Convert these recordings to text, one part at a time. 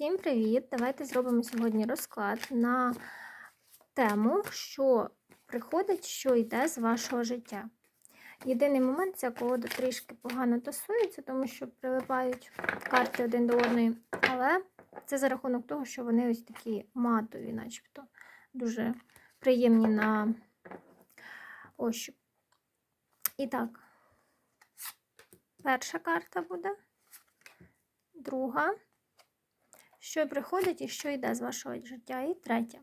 Всім привіт! Давайте зробимо сьогодні розклад на тему, що приходить, що йде з вашого життя. Єдиний момент, ця колода трішки погано тасується, тому що прилипають карти один до одної, але це за рахунок того, що вони ось такі матові, начебто, дуже приємні на ощуп. І так, перша карта буде, друга що приходить і що йде з вашого життя. І третє.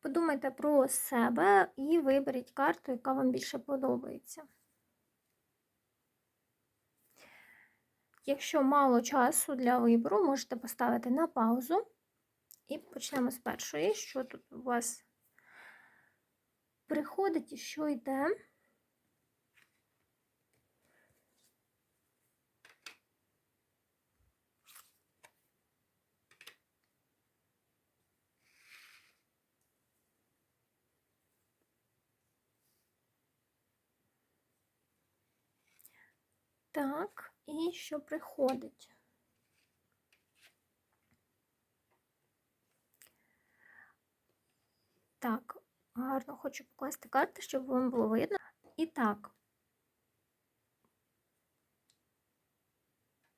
Подумайте про себе і виберіть карту, яка вам більше подобається. Якщо мало часу для вибору, можете поставити на паузу. І почнемо з першої, що тут у вас приходить і що йде. Так, і що приходить? Так, гарно хочу покласти карти, щоб вам було видно. І так.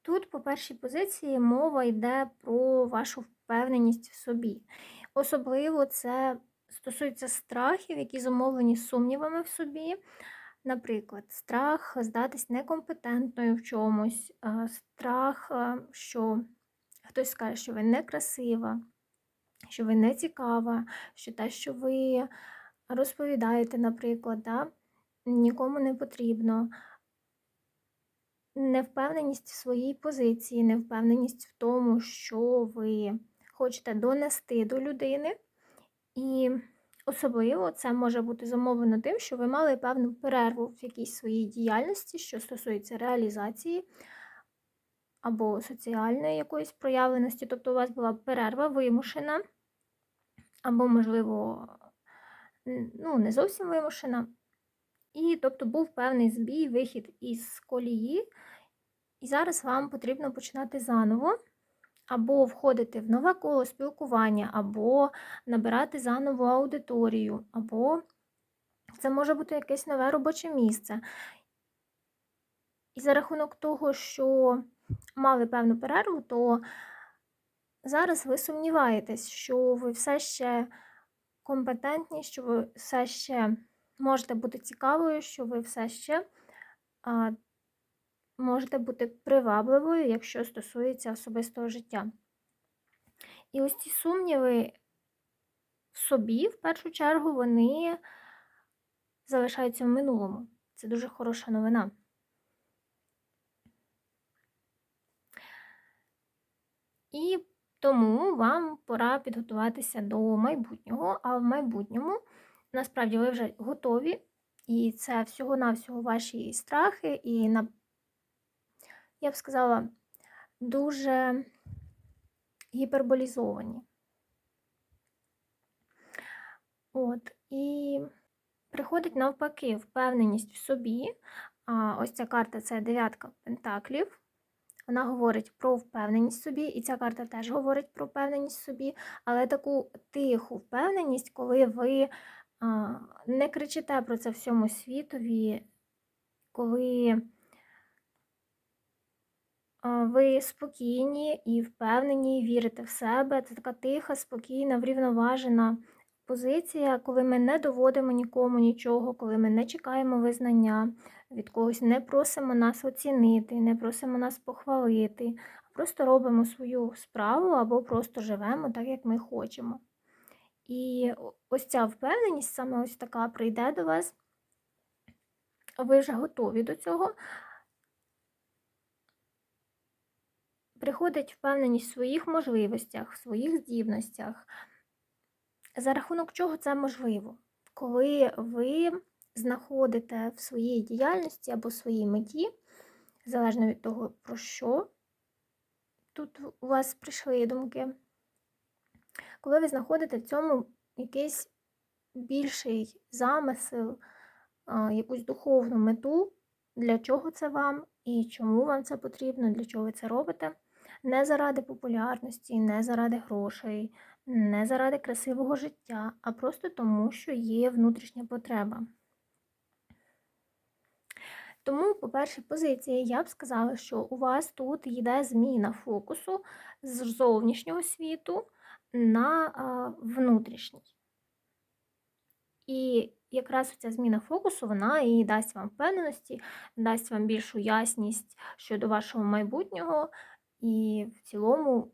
Тут, по першій позиції, мова йде про вашу впевненість в собі. Особливо це стосується страхів, які зумовлені сумнівами в собі. Наприклад, страх здатись некомпетентною в чомусь, страх, що хтось скаже, що ви не красива, що ви не цікава, що те, що ви розповідаєте, наприклад, да, нікому не потрібно. Невпевненість в своїй позиції, невпевненість в тому, що ви хочете донести до людини. І Особливо це може бути замовлено тим, що ви мали певну перерву в якійсь своїй діяльності, що стосується реалізації або соціальної якоїсь проявленості, тобто у вас була перерва вимушена, або, можливо, ну, не зовсім вимушена. І тобто був певний збій, вихід із колії, і зараз вам потрібно починати заново або входити в нове коло спілкування, або набирати заново аудиторію, або це може бути якесь нове робоче місце. І за рахунок того, що мали певну перерву, то зараз ви сумніваєтесь, що ви все ще компетентні, що ви все ще можете бути цікавою, що ви все ще можете бути привабливою, якщо стосується особистого життя. І ось ці сумніви в собі, в першу чергу, вони залишаються в минулому. Це дуже хороша новина. І тому вам пора підготуватися до майбутнього, а в майбутньому, насправді, ви вже готові, і це всього-навсього ваші страхи, і я б сказала, дуже гіперболізовані. От, І приходить навпаки впевненість в собі. А Ось ця карта це дев'ятка пентаклів. Вона говорить про впевненість в собі, і ця карта теж говорить про впевненість в собі, але таку тиху впевненість, коли ви не кричите про це всьому світові, коли ви спокійні і впевнені, вірите в себе. Це така тиха, спокійна, врівноважена позиція, коли ми не доводимо нікому нічого, коли ми не чекаємо визнання від когось, не просимо нас оцінити, не просимо нас похвалити, а просто робимо свою справу або просто живемо так, як ми хочемо. І ось ця впевненість, саме ось така прийде до вас. Ви вже готові до цього, приходить впевненість в своїх можливостях, в своїх здібностях. За рахунок чого це можливо? Коли ви знаходите в своїй діяльності або своїй меті, залежно від того, про що тут у вас прийшли думки, коли ви знаходите в цьому якийсь більший замисел, якусь духовну мету, для чого це вам і чому вам це потрібно, для чого ви це робите. Не заради популярності, не заради грошей, не заради красивого життя, а просто тому, що є внутрішня потреба. Тому, по першій позиції, я б сказала, що у вас тут йде зміна фокусу з зовнішнього світу на внутрішній. І якраз ця зміна фокусу, вона і дасть вам впевненості, дасть вам більшу ясність щодо вашого майбутнього, і в цілому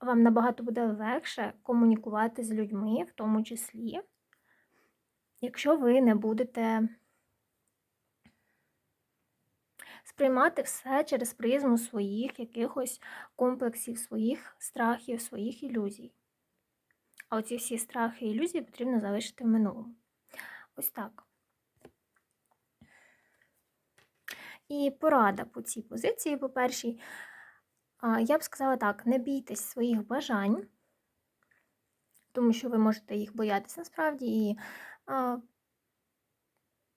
вам набагато буде легше комунікувати з людьми, в тому числі, якщо ви не будете сприймати все через призму своїх якихось комплексів, своїх страхів, своїх ілюзій. А оці всі страхи і ілюзії потрібно залишити в минулому. Ось так. І порада по цій позиції, по першій, я б сказала так: не бійтесь своїх бажань, тому що ви можете їх боятися насправді, і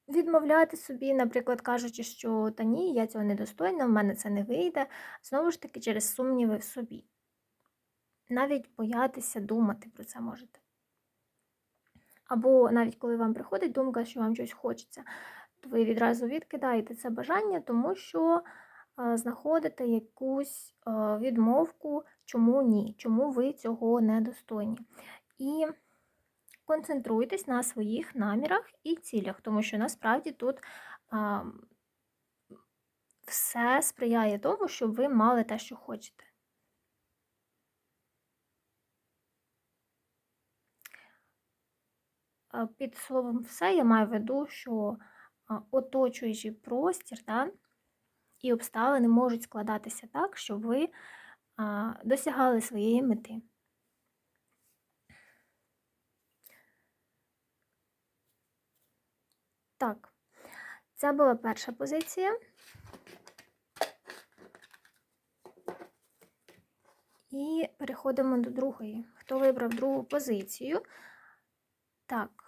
відмовляти собі, наприклад, кажучи, що та ні, я цього недостойна, в мене це не вийде, знову ж таки, через сумніви в собі. Навіть боятися думати про це можете. Або навіть коли вам приходить думка, що вам щось хочеться, ви відразу відкидаєте це бажання, тому що знаходите якусь відмовку, чому ні, чому ви цього недостойні. І концентруйтесь на своїх намірах і цілях, тому що насправді тут все сприяє тому, щоб ви мали те, що хочете. Під словом все я маю в виду, що оточуючий простір да, і обставини можуть складатися так, щоб ви досягали своєї мети. Так, це була перша позиція. І переходимо до другої. Хто вибрав другу позицію? Так.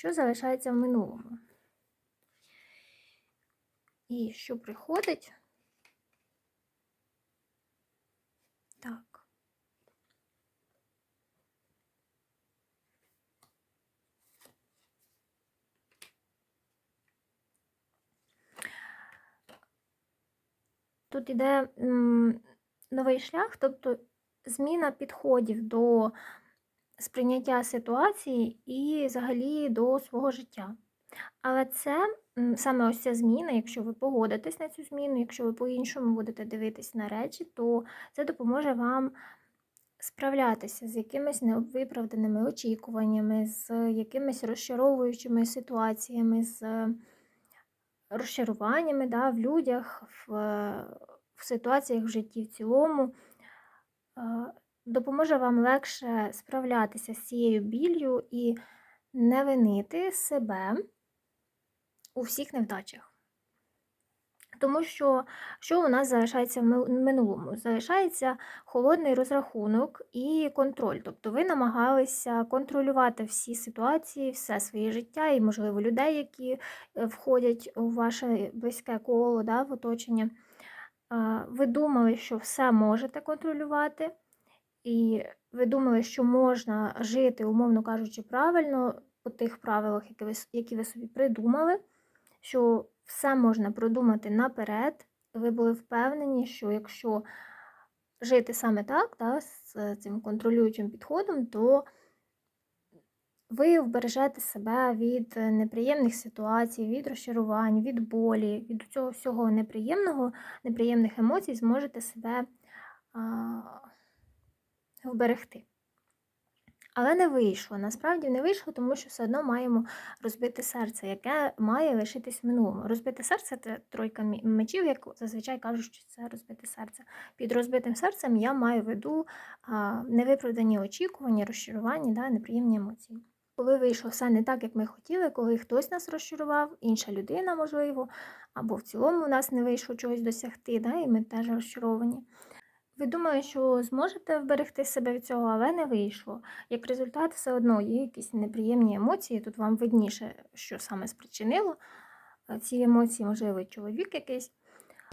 Що залишається в минулому? І що приходить? Так. Тут іде новий шлях, тобто зміна підходів до сприйняття ситуації і взагалі до свого життя. Але це саме ось ця зміна, якщо ви погодитесь на цю зміну, якщо ви по-іншому будете дивитись на речі, то це допоможе вам справлятися з якимись невиправданими очікуваннями, з якимись розчаровуючими ситуаціями. з розчаруваннями да, в людях, в, в ситуаціях в житті в цілому, допоможе вам легше справлятися з цією біллю і не винити себе у всіх невдачах. Тому що що у нас залишається в минулому? Залишається холодний розрахунок і контроль. Тобто ви намагалися контролювати всі ситуації, все своє життя і, можливо, людей, які е, входять у ваше близьке коло да, в оточення. Ви думали, що все можете контролювати, і ви думали, що можна жити, умовно кажучи, правильно по тих правилах, які ви, які ви собі придумали. що все можна продумати наперед. Ви були впевнені, що якщо жити саме так, да, з цим контролюючим підходом, то ви вбережете себе від неприємних ситуацій, від розчарувань, від болі, від цього всього неприємного, неприємних емоцій зможете себе а, вберегти. Але не вийшло. Насправді не вийшло, тому що все одно маємо розбити серце, яке має лишитись в минулому. Розбите серце це тройка мечів, як зазвичай кажуть, що це розбите серце. Під розбитим серцем я маю в виду невиправдані очікування, розчарування, да, неприємні емоції. Коли вийшло все не так, як ми хотіли, коли хтось нас розчарував, інша людина, можливо, або в цілому у нас не вийшло чогось досягти, да, і ми теж розчаровані. Ви думали, що зможете вберегти себе від цього, але не вийшло. Як результат, все одно є якісь неприємні емоції, тут вам видніше, що саме спричинило е, ці емоції, можливо, чоловік якийсь.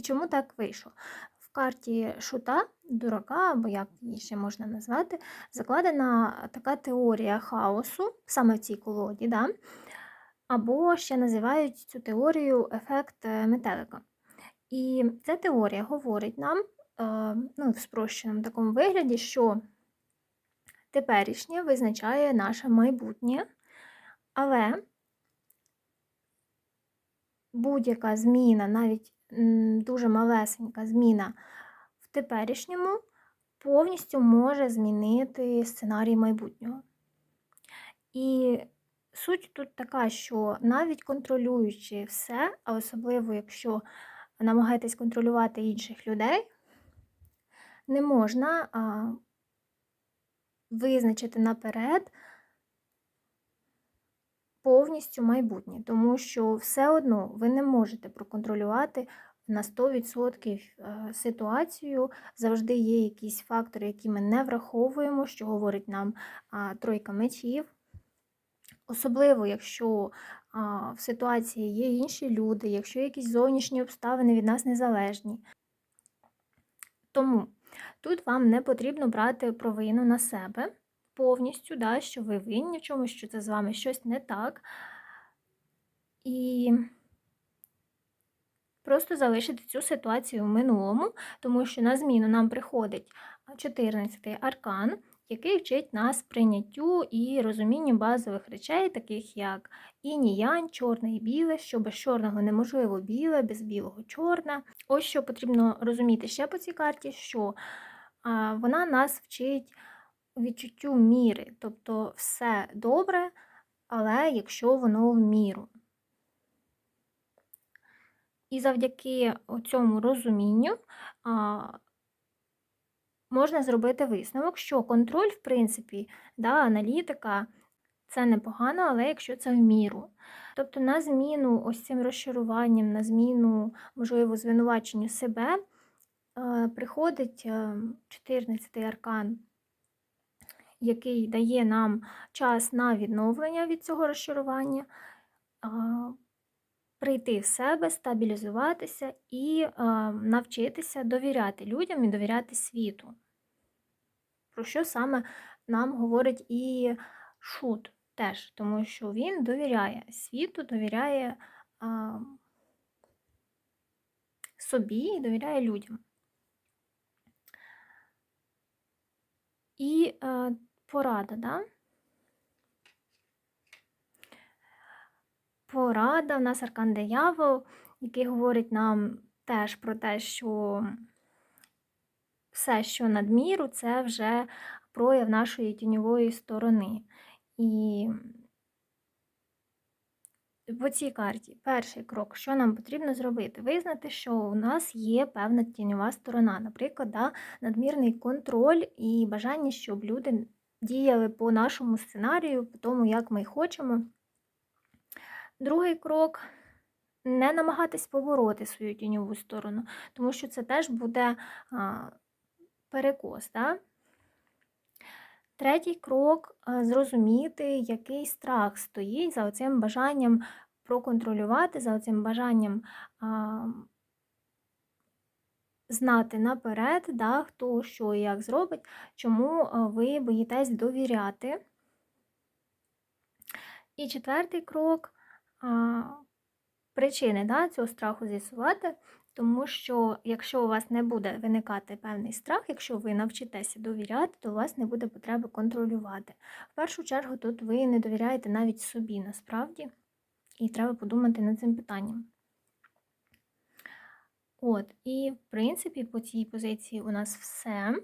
Чому так вийшло? В карті шута, дурака, або як її ще можна назвати, закладена така теорія хаосу, саме в цій колоді, да? або ще називають цю теорію ефект е, метелика. І ця теорія говорить нам, ну, в спрощеному такому вигляді, що теперішнє визначає наше майбутнє, але будь-яка зміна, навіть дуже малесенька зміна в теперішньому, повністю може змінити сценарій майбутнього. І суть тут така, що навіть контролюючи все, а особливо якщо намагаєтесь контролювати інших людей, не можна а, визначити наперед повністю майбутнє, тому що все одно ви не можете проконтролювати на 100% е, ситуацію. Завжди є якісь фактори, які ми не враховуємо, що говорить нам тройка мечів. Особливо, якщо в ситуації є інші люди, якщо якісь зовнішні обставини від нас незалежні. Тому тут вам не потрібно брати провину на себе повністю, да, що ви винні в чомусь, що це з вами щось не так. І просто залишити цю ситуацію в минулому, тому що на зміну нам приходить 14-й аркан, який вчить нас прийняттю і розумінню базових речей, таких як інь-янь, чорне і біле, що без чорного неможливо біле, без білого чорне. Ось що потрібно розуміти ще по цій карті, що вона нас вчить відчуттю міри, тобто все добре, але якщо воно в міру. І завдяки цьому розумінню можна зробити висновок, що контроль, в принципі, да, аналітика це непогано, але якщо це в міру. Тобто, на зміну ось цим розчаруванням, на зміну, можливо, звинуваченню себе е, приходить 14-й е, аркан, який дає нам час на відновлення від цього розчарування. Прийти в себе, стабілізуватися і е, навчитися довіряти людям і довіряти світу. Про що саме нам говорить і шут теж, тому що він довіряє світу, довіряє е, собі і довіряє людям. І е, порада, да? Порада, в нас аркан диявол, який говорить нам теж про те, що все, що надміру, це вже прояв нашої тіньової сторони. І по цій карті перший крок, що нам потрібно зробити? Визнати, що у нас є певна тіньова сторона, наприклад, да, надмірний контроль і бажання, щоб люди діяли по нашому сценарію, по тому, як ми хочемо. Другий крок не намагатись побороти свою тіньову сторону, тому що це теж буде перекос. Да? Третій крок зрозуміти, який страх стоїть за цим бажанням проконтролювати, за цим бажанням а, знати наперед, да, хто що і як зробить, чому ви боїтесь довіряти. І четвертий крок причини да, цього страху з'ясувати, тому що якщо у вас не буде виникати певний страх, якщо ви навчитеся довіряти, то у вас не буде потреби контролювати. В першу чергу, тут ви не довіряєте навіть собі насправді, і треба подумати над цим питанням. От, і, в принципі, по цій позиції у нас все.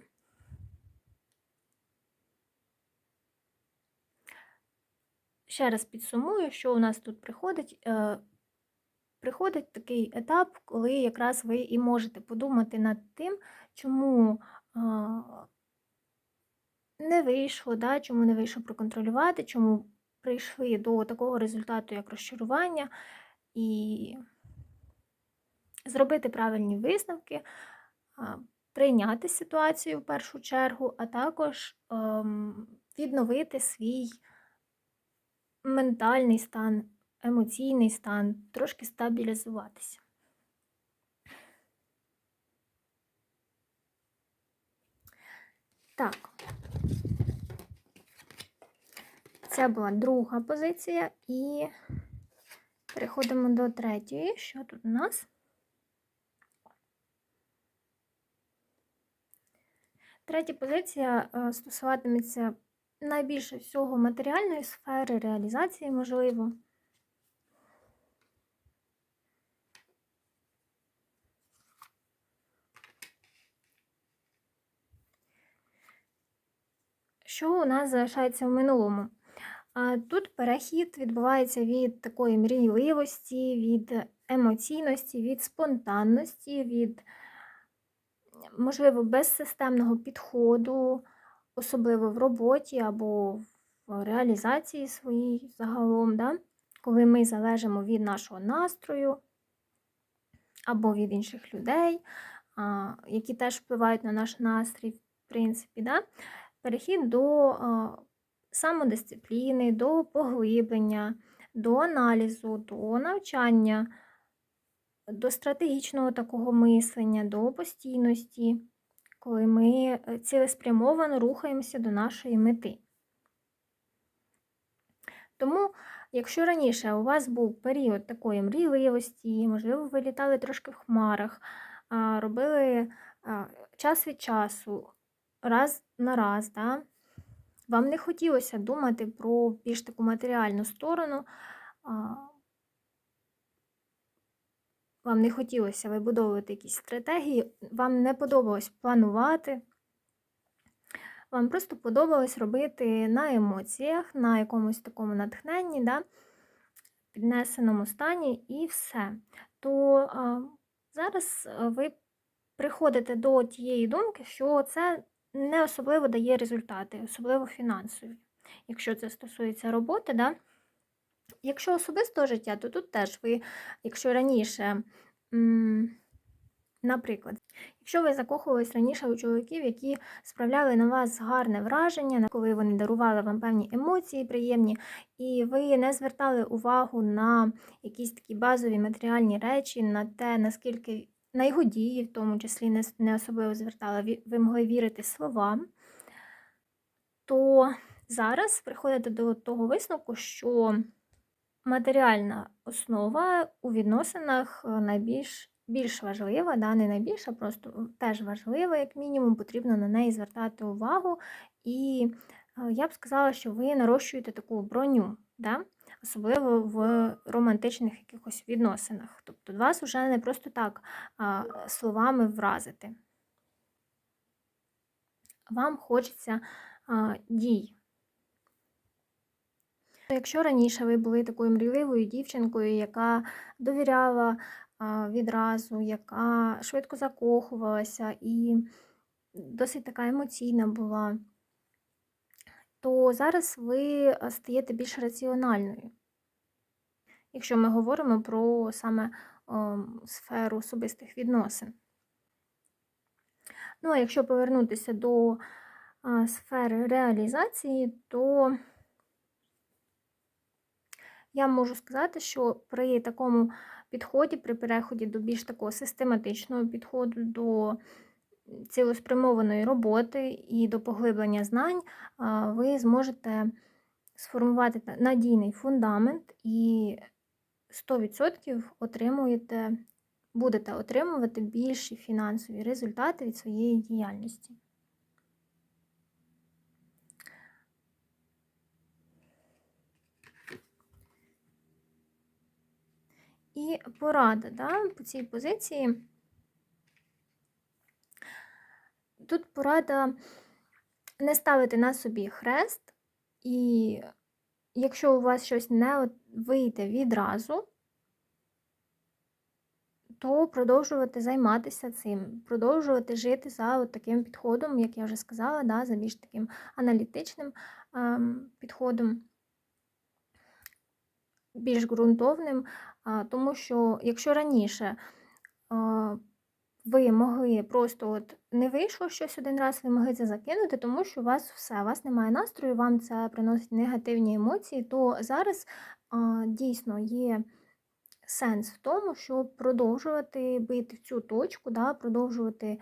Ще раз підсумую, що у нас тут приходить. Е, приходить такий етап, коли якраз ви і можете подумати над тим, чому не вийшло, да, чому не вийшло проконтролювати, чому прийшли до такого результату, як розчарування, і зробити правильні висновки, прийняти ситуацію в першу чергу, а також ем, відновити свій ментальний стан, емоційний стан, трошки стабілізуватися. Так. Це була друга позиція, і переходимо до третьої. Що тут у нас? Третя позиція е, стосуватиметься найбільше всього матеріальної сфери, реалізації, можливо. Що у нас залишається в минулому? Тут перехід відбувається від такої мрійливості, від емоційності, від спонтанності, від, можливо, безсистемного підходу, особливо в роботі або в реалізації своїй загалом, да? коли ми залежимо від нашого настрою або від інших людей, які теж впливають на наш настрій, в принципі. Да? Перехід до а, самодисципліни, до поглиблення, до аналізу, до навчання, до стратегічного такого мислення, до постійності, коли ми е, цілеспрямовано рухаємося до нашої мети. Тому, якщо раніше у вас був період такої мрійливості, можливо, ви літали трошки в хмарах, робили час від часу, раз на раз, да? вам не хотілося думати про більш таку матеріальну сторону, вам не хотілося вибудовувати якісь стратегії, вам не подобалось планувати. Вам просто подобалось робити на емоціях, на якомусь такому натхненні, да, піднесеному стані і все. То а, зараз ви приходите до тієї думки, що це не особливо дає результати, особливо фінансові. Якщо це стосується роботи, да? Якщо особистого життя, то тут теж ви, якщо раніше. Наприклад, якщо ви закохувались раніше у чоловіків, які справляли на вас гарне враження, коли вони дарували вам певні емоції приємні, і ви не звертали увагу на якісь такі базові матеріальні речі, на те, наскільки на його дії, в тому числі не особливо звертали, ви могли вірити словам, то зараз приходите до того висновку, що матеріальна основа у відносинах е, найбільш більш важлива, да, не найбільша, просто теж важлива, як мінімум, потрібно на неї звертати увагу. І е, я б сказала, що ви нарощуєте таку броню, да? особливо в романтичних якихось відносинах. Тобто вас вже не просто так а, словами вразити. Вам хочеться а, дій. Якщо раніше ви були такою мрійливою дівчинкою, яка довіряла відразу, яка швидко закохувалася і досить така емоційна була, то зараз ви стаєте більш раціональною. Якщо ми говоримо про саме сферу особистих відносин. Ну, а якщо повернутися до а, сфери реалізації, то я можу сказати, що при такому підході, при переході до більш такого систематичного підходу, до цілеспрямованої роботи і до поглиблення знань, ви зможете сформувати надійний фундамент і 100% отримуєте, будете отримувати більші фінансові результати від своєї діяльності. І порада да, по цій позиції. Тут порада не ставити на собі хрест, і якщо у вас щось не вийде відразу, то продовжувати займатися цим, продовжувати жити за таким підходом, як я вже сказала, да, за більш таким аналітичним ем, підходом, більш ґрунтовним, тому що якщо раніше ви могли просто от не вийшло щось один раз, ви могли це закинути, тому що у вас все, у вас немає настрою, вам це приносить негативні емоції, то зараз дійсно є сенс в тому, щоб продовжувати бити в цю точку, да, продовжувати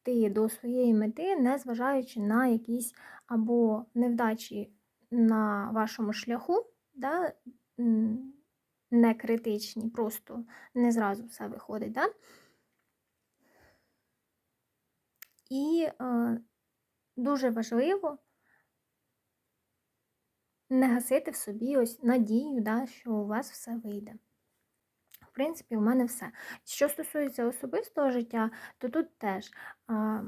йти до своєї мети, незважаючи на якісь або невдачі на вашому шляху, да, не критичні, просто не зразу все виходить. Да? І е, дуже важливо не гасити в собі ось надію, да, що у вас все вийде. В принципі, у мене все. Що стосується особистого життя, то тут теж а,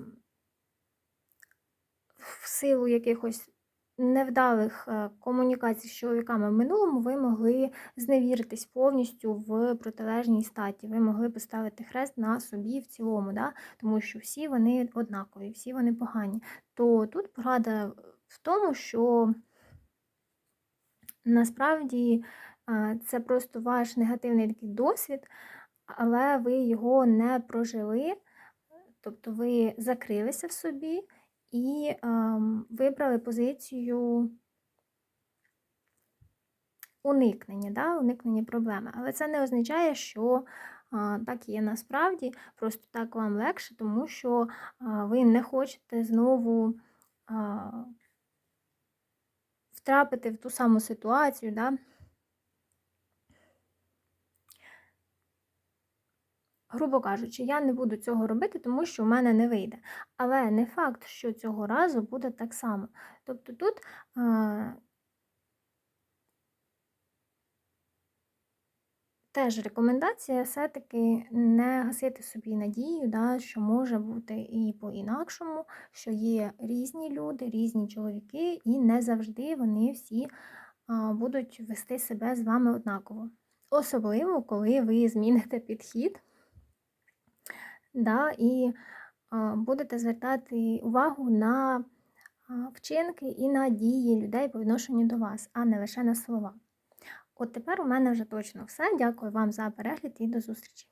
в силу якихось невдалих е, комунікацій з чоловіками в минулому ви могли зневіритись повністю в протилежній статі. Ви могли поставити хрест на собі в цілому, да? тому що всі вони однакові, всі вони погані. То тут порада в тому, що насправді е, це просто ваш негативний такий досвід, але ви його не прожили, тобто ви закрилися в собі і ем, вибрали позицію уникнення, да? уникнення проблеми. Але це не означає, що а, так є насправді, просто так вам легше, тому що а, ви не хочете знову а, втрапити в ту саму ситуацію. Да? Грубо кажучи, я не буду цього робити, тому що в мене не вийде. Але не факт, що цього разу буде так само. Тобто тут а, теж рекомендація все-таки не гасити собі надію, да, що може бути і по-інакшому, що є різні люди, різні чоловіки, і не завжди вони всі а, будуть вести себе з вами однаково. Особливо, коли ви зміните підхід да, і будете звертати увагу на вчинки і на дії людей по відношенню до вас, а не лише на слова. От тепер у мене вже точно все. Дякую вам за перегляд і до зустрічі!